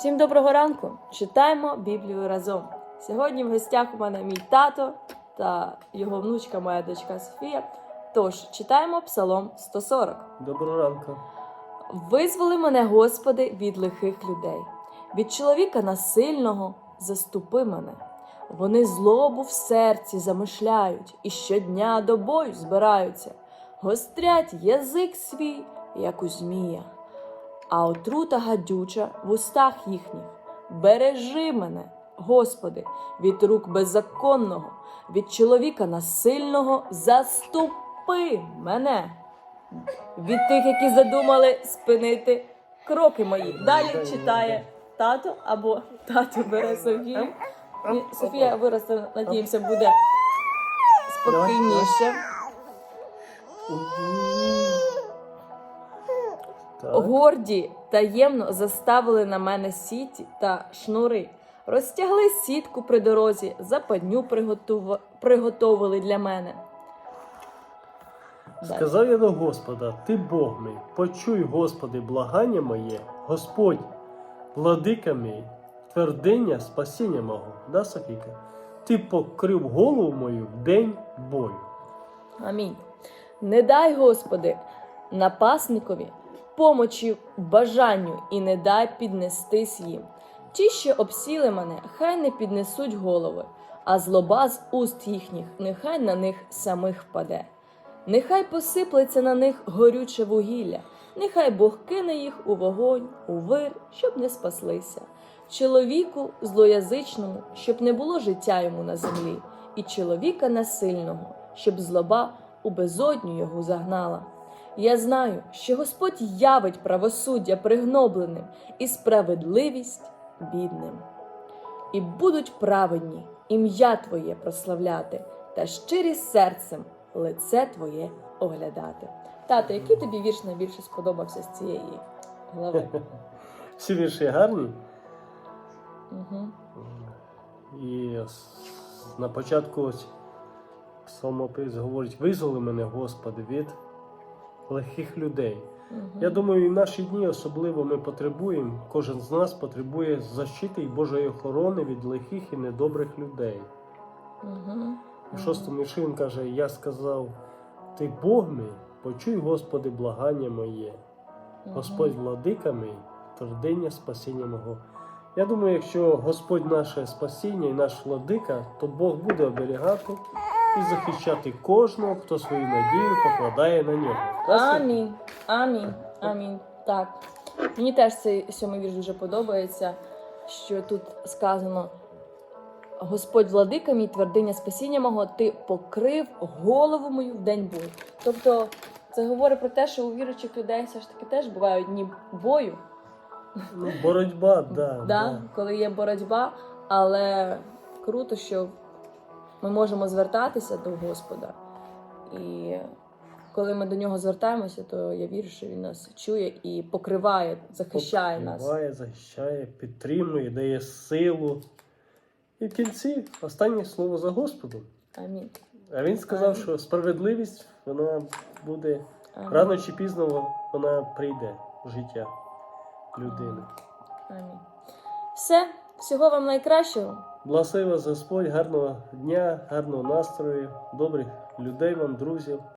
Всім доброго ранку! Читаємо Біблію разом. Сьогодні в гостях у мене мій тато та його внучка, моя дочка Софія. Тож читаємо Псалом 140. Доброго ранку. Визволи мене, Господи, від лихих людей, від чоловіка насильного заступи мене. Вони злобу в серці замишляють і щодня до бою збираються, гострять язик свій, як у змія, а отрута гадюча в устах їхніх. Бережи мене, Господи, від рук беззаконного, від чоловіка насильного заступи мене від тих, які задумали спинити кроки мої. Далі читає тато або тато бере Софію. Софія виросте, надіємося, буде спокійніше. Так. Горді таємно заставили на мене сіті та шнури. Розтягли сітку при дорозі, западню приготува- приготовили для мене. Сказав я до Господа, ти Бог мій, почуй, Господи, благання моє, Господь, владика мій, твердиня спасіння мого. Да, Софійка? Ти покрив голову мою в день бою. Амінь. Не дай, Господи, напасникові помочі бажанню і не дай піднестись їм. Ті, що обсіли мене, хай не піднесуть голови, а злоба з уст їхніх, нехай на них самих впаде. Нехай посиплеться на них горюче вугілля, нехай Бог кине їх у вогонь, у вир, щоб не спаслися. Чоловіку злоязичному, щоб не було життя йому на землі, і чоловіка насильного, щоб злоба у безодню його загнала. Я знаю, що Господь явить правосуддя пригнобленим і справедливість бідним. І будуть праведні ім'я Твоє прославляти, та щирі серцем лице Твоє оглядати. Тато, який тобі вірш найбільше сподобався з цієї глави? Всі вірші гарні. Угу. І на початку ось псалмопис говорить: визволи мене, Господи, від лихих людей. Я думаю, і в наші дні особливо ми потребуємо, кожен з нас потребує защити і Божої охорони від лихих і недобрих людей. Угу. У шостому вірші він каже: Я сказав, ти Бог мій, почуй, Господи, благання моє, Господь владика мій, твердиня спасіння мого. Я думаю, якщо Господь наше спасіння і наш владика, то Бог буде оберігати і захищати кожного, хто свою надію покладає на нього. Амінь. Амінь. Амінь. Так. Мені теж цей сьомий вірш дуже подобається, що тут сказано: Господь владика мій, твердиня спасіння мого, ти покрив голову мою в день бою. Тобто, це говорить про те, що у віруючих людей все ж таки теж бувають дні бою, Ну, боротьба, да, да? да. коли є боротьба, але круто, що ми можемо звертатися до Господа. І коли ми до нього звертаємося, то я вірю, що він нас чує і покриває, захищає нас. Покриває, захищає, підтримує, дає силу. І в кінці останнє слово за Господом. Амінь. А він сказав, що справедливість вона буде Амінь. рано чи пізно вона прийде в життя людини. Амінь. Все, всього вам найкращого. Благослови вас Господь, гарного дня, гарного настрою, добрих людей вам, друзів.